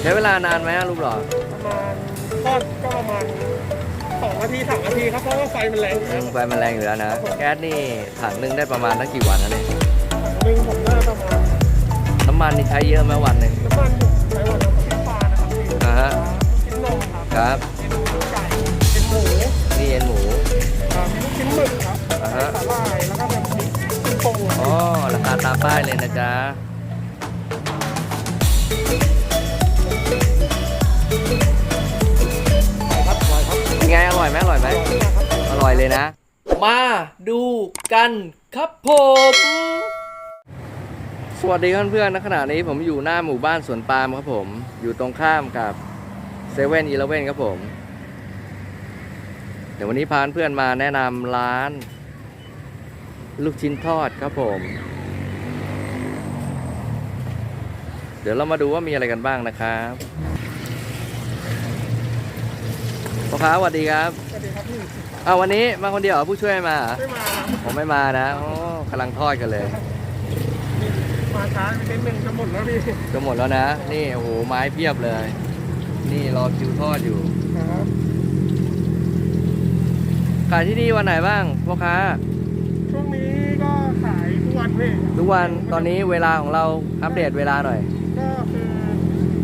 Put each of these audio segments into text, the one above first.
ใช้เวลานานไหมอะรูปหล่อประมาณทอดก็ประมาณสองนาทีสามนาทีครับเพราะว่าไฟมันแรงอยู่อืแล้วมไฟมันแรงอยู่แล้วนะ แก๊สนี่ถังหนึงได้ประมาณสักกี่วันนะเนี่ยหนึ่งผมได้ประมาณน้ำมันนี่ใช้เยอะไหมวันหนึ่งน้ำมันผมใช้วันละชิ้นปลานะครับพี่อ่าฮะชิ้นนมครับครับ ชิ้นไก่ชิ้นหมูนี่เอ็นหมูอ่ามีลูกชิ้นหมึกครับอ่าฮะ สาหร่ายแล้วก็แบบชิ้นชิ้นโป่งอ๋อราคาตามป้ายเลยนะจ๊ะ ไง อร่อยไหมอร่อยไหมอร่อยเลยนะ มาดูกันครับผม สวัสดีเพื่อนๆนะขณะนี้ผมอยู่หน้าหมู่บ้านสวนปาล์มครับผม อยู่ตรงข้ามกับเซเว่นอีเลเว่นครับผม เดี๋ยววันนี้พาเพื่อนมาแนะนำร้าน ลูกชิ้นทอดครับผม เดี๋ยวเรามาดูว่ามีอะไรกันบ้างนะครับ พ่อค้าสวัสดีครับสวัสดีครับพี่อ้าววันนี้มาคนเดียวเหรอผู้ช่วยไม่มาเหรอไม่มาครับผมไม่มานะโอ้กำลังทอดกันเลยมาช้าไปเส้นหนึ่งจะหมดแล้วพี่จะหมดแล้วนะ นี่โอ้โหไม้เพียบเลย นี่รอคิวทอดอยู่ครับขายที่นี่วันไหนบ้างพ่อค้าช่วงนี้ก็ขายทุกวันพี่ทุกวันตอนนี้เวลาของเราอัปเดตเวลาหน่อย ก็คือ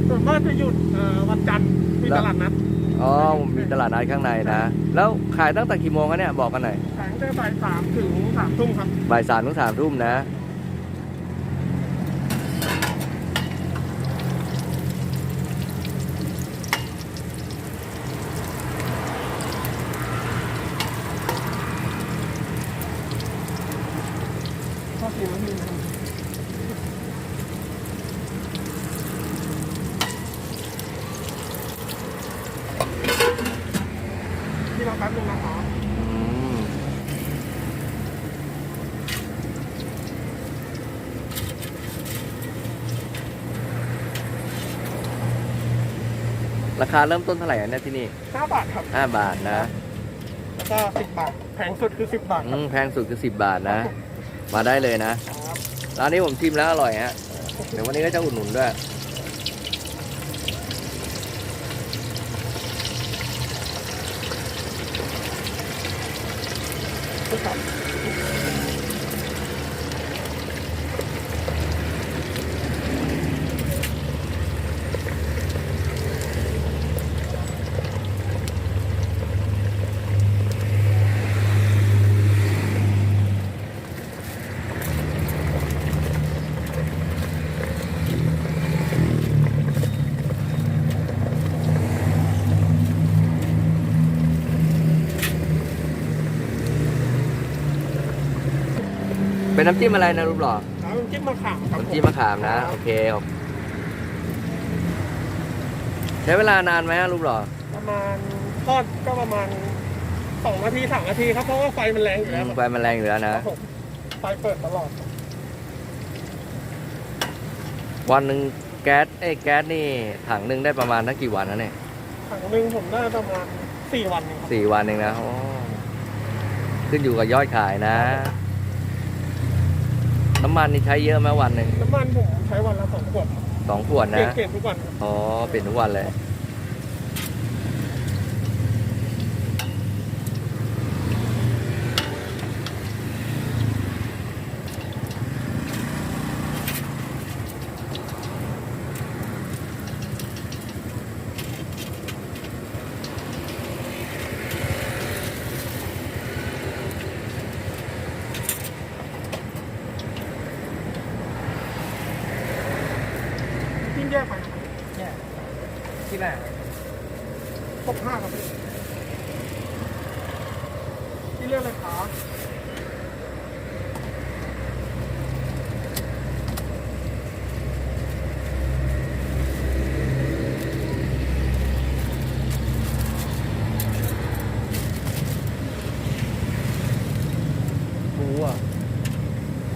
ส่วนมากจะหยุดเอ่อวันจันทร์มีตลาดนัด อ๋อมีตลาดนัดข้างในนะ แล้วขายตั้งแต่กี่โมงคะเนี่ยบอกกันหน่อยขายตั้งแต่บ่ายสามถึงสามทุ่มครับบ่ายสามถึงสามทุ่มนะ ชอบกินน้ำมีนะครับที่เราแป๊บนึงนะครับอืมราคาเริ่มต้นเท่าไหร่อะเนี่ยที่นี่ห้าบาทครับห้าบาทนะ แล้วก็สิบบาท แพงสุดคือสิบบาทคอืรับมแพงสุดคือสิบบาทนะ มาได้เลยนะครับร้านนี้ผมชิมแล้วอร่อยฮะ เดี๋ยววันนี้ก็จะอุดหนุนด้วย ครั นน้ำจิ้มอะไรนะรูปหล่อแล้วน้ำจิ้มมะขามครับน้ำจิ้มมะขามนะ โอเคครับใช้เวลานานไหมอะรูปหล่อประมาณทอดก็ประมาณสองนาทีสามนาทีครับเพราะว่าไฟมันแรงอยู่แล้วอืมไฟมันแรงอยู่แล้วคนะรับผมไฟเปิดตลอด วันหนึ่งแก๊สเอ้ยแก๊สนี่ถังหนึ่งได้ประมาณสักกี่วันนะเนี่ยถังหนึ่งผมได้ประมาณสี่วันเองครับสี่วันเองนะโอ้ขึ้นอยู่กับยอดขายนะ น้ำมันนี่ใช้เยอะไหมวันหนึ่งน้ำมันผมใช้วันละสองขวดครับสองขวดเปลี่ยนนะเปลี่ยนทุกวันครับ อ๋อ เปลี่ยนทุกวันเลย ทิ้งแยกไปนะครับ ที่ไหน ครบห้าครับพี่ที่เรียกอะไรครับ หมูอะ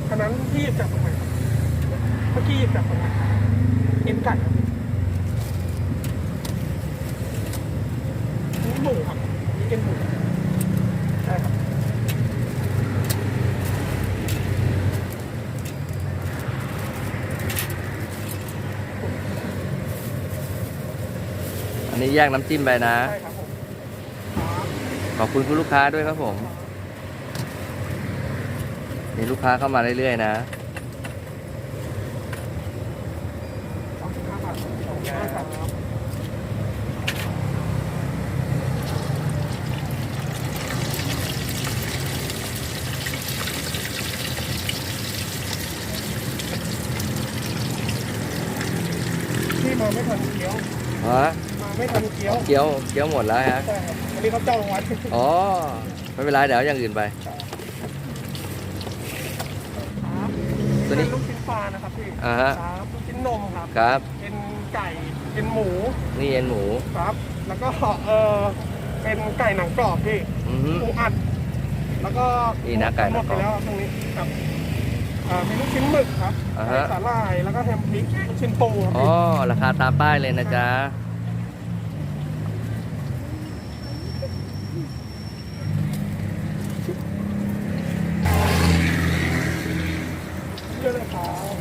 อันนั้นที่หยิบจากตรงไหนครับเมื่อกี้หยิบจากตรงไหนครับเอ็นไก่ครับนี่หมูครับนี่เอ็นหมูใช่ครับ นี้แยกน้ำจิ้มไปนะ ใช่ครับผมขอบคุณคุณลูกค้าด้วยครับผมมีลูกค้าเข้ามาเรื่อยๆนะสองสิบห้าบาทสองสิบห้าบาทครับที่มาไม่ทันเกี๊ยว ฮะมา ไม่ทันเกี๊ยวเกี๊ยวเกี๊ยวหมดแล้วฮะ ใช่ครับอันนี้เขาจองไว้อ๋อ ไม่เป็นไรเดี๋ยวเอาอย่างอื่นไปครับตัวนี้เป็นลูกชิ้นปลานะครับพี่อ่าฮะ ครับลูกชิ้นนมครับครับ เป็นไก่เป็นหมูนี่เอ็นหมู ครับ แล้วก็เออเป็นไก่หนังกรอบพี่อือฮึ ปูอัด แล้วก็นี่นะไก่หนังกรอบหมดไปแล้วตรงนี้ครับอ่ามีลูกชิ้นหมึกครับอ่าฮะ ไก่สาหร่ายแล้วก็แฮมพริกลูกชิ้นปูครับอ๋อ พี่ราคาตามป้ายเลยนะจ๊ะ เยอะเลยครับ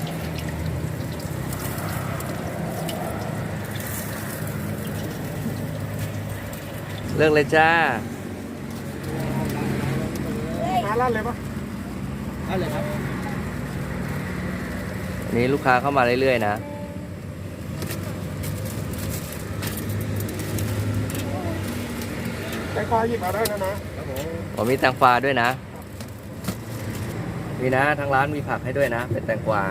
เลือกเลยจ้ามาลั่นเลยปะอันนี้ลูกค้าเข้ามาเรื่อยๆนะใจควายหยิบมาได้นะนะผมมีแตงกวาด้วยนะ มีนะทางร้านมีผักให้ด้วยนะ เป็นแตงกวา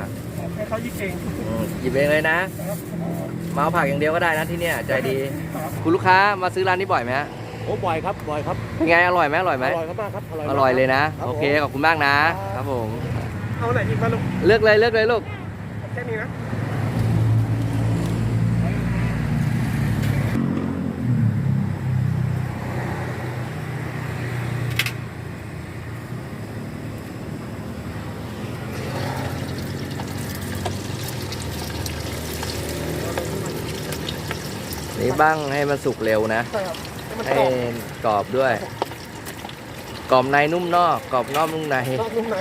ให้เขาหยิบเองอืมหยิบเองเลยนะ ครับมาเอาผักอย่างเดียวก็ได้นะที่เนี่ยใจดี ครับคุณลูกค้ามาซื้อร้านนี้บ่อยไหมฮะโอ้บ่อยครับบ่อยครับเป็นไงอร่อยไหมอร่อยไหมอร่อยมากครับอร่อยเลยนะครับโอเคผมขอบคุณมากนะ ครับผม เอาไหนหยิบมาลูกเลือกเลยเลือกเลยลูก แค่นี้นะ บ้างให้มันสุกเร็วนะใช่ครับให้มันให้กรอบกรอบด้วย กรอบในนุ่มนอก กรอบนอกนุ่มในนอกนุ่มใน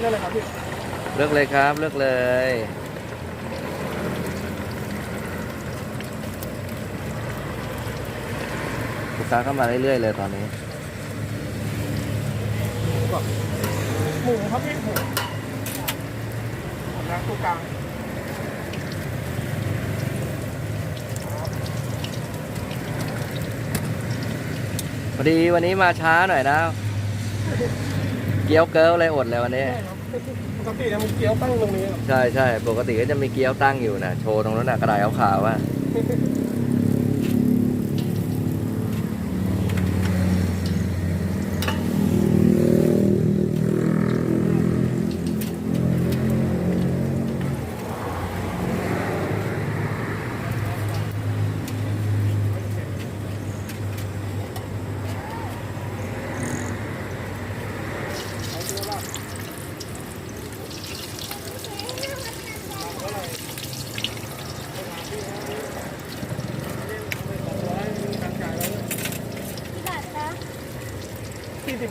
นี่เลยครับพี่เลือกเลยครับ เลือกเลย ลูกค้าเข้ามาเรื่อยๆเลยตอนนี้หมูครับพี่หมูแล้วตัวกลางพอดีวันนี้มาช้าหน่อยนะ เกี๊ยวเกิลเลยอดเลยวันนี้ใช่ครับปกติเนี่ยมันเกี๊ยวตั้งตรงนี้ครับใช่ใช่ปกติก็จะมีเกี๊ยวตั้งอยู่นะโชว์ตรงนั้นนะกระดาษขาวๆว่า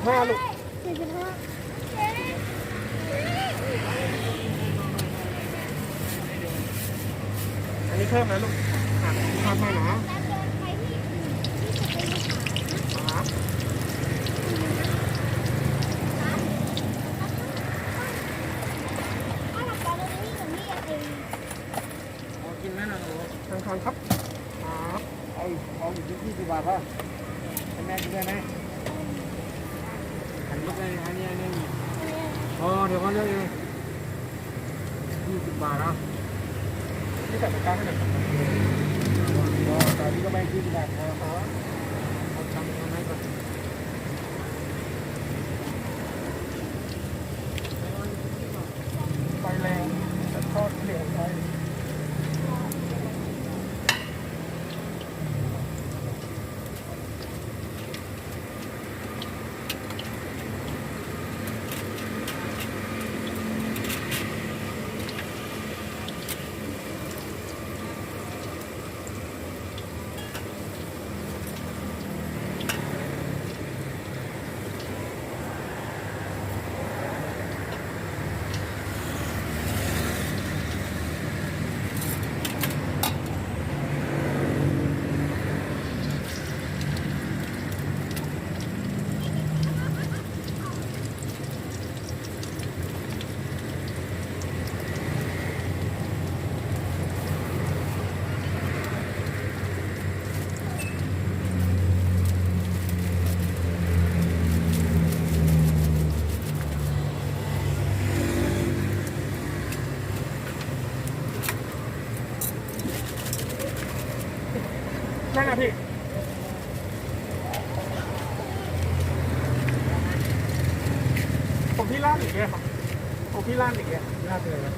ห้าลูกสี่สิบห้าอันนี้เพิ่มนะลูกอะทานไปนะแล้วโดนใครที่ที่จะเป็นลูกค้าครับถ้าหลักการเราไม่เหมือนนี่เองกินไหมล่ะหนูทางทานครับ ครับ เอาเอาอยู่ที่ยี่สิบบาทป่ะให้แม่กินได้ไหมหันลู กเลยอันนี้อันนี้อ๋อเดี๋ยวเขาเลือกเองยี่สิบบาทนะที่ใส่ตะกร้าให้หน่อยครับอ๋อแต่นี่ก็ไม่ยี่สิบบาทนะครับ ช่างอ่พี่ผมพี่ล่านอีกแล้วครับผมพี่ล่านอีกแล้วล่าเลยนะ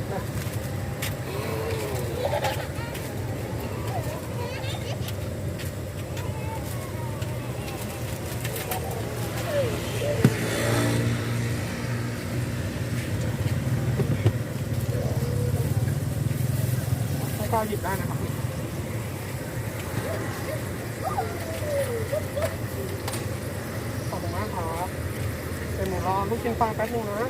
ก็หยิบได้นะครับ อลูกชิ้นปลาแป๊บนึงนะ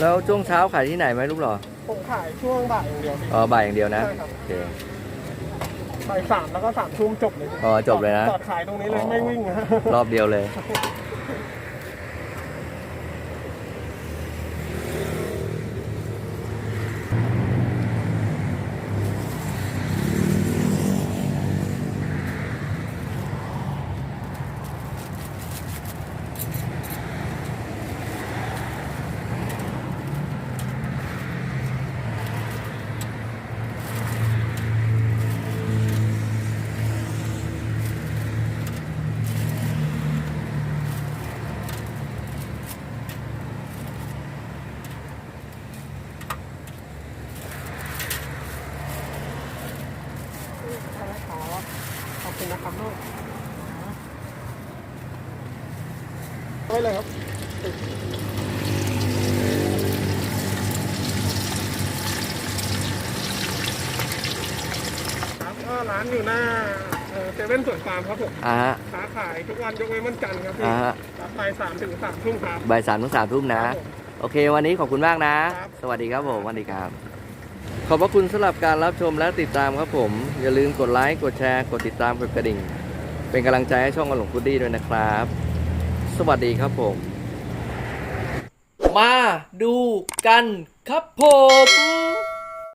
แล้วช่วงเช้าขายที่ไหนไหมลูกเหรอผมขายช่วงบ่ายอย่างเดียวพี่อ๋อบ่ายอย่างเดียวนะใช่ครับโอเค บ่ายสามแล้วก็สามทุ่มจบเลยอ๋อจบเลยนะ จอดขายตรงนี้เลยอ๋อไม่วิ่งนะ รอบเดียวเลย ใช่ครับขอบคุณนะครับลูก ได้เลยครับครับก็ร้านอยู่หน้าเซเว่นสวนฟาร์มครับผมอ่าฮะค้าขายทุกวันยกเว้นวันจันทร์ครับพี่อ่าฮะรับไปสามถึงสามทุ่มครับ บ่ายสามถึงสามทุ่มนะ ครับผมโอเค วันนี้ขอบคุณมากนะ ครับ สวัสดีครับผมสวัสดีครับ ขอบพระคุณสำหรับการรับชมและติดตามครับผม อย่าลืมกดไลค์ กดแชร์ กดติดตามกดกระดิ่ง เป็นกำลังใจให้ช่องกระหลงพุดดี้ด้วยนะครับ สวัสดีครับผม มาดูกันครับผม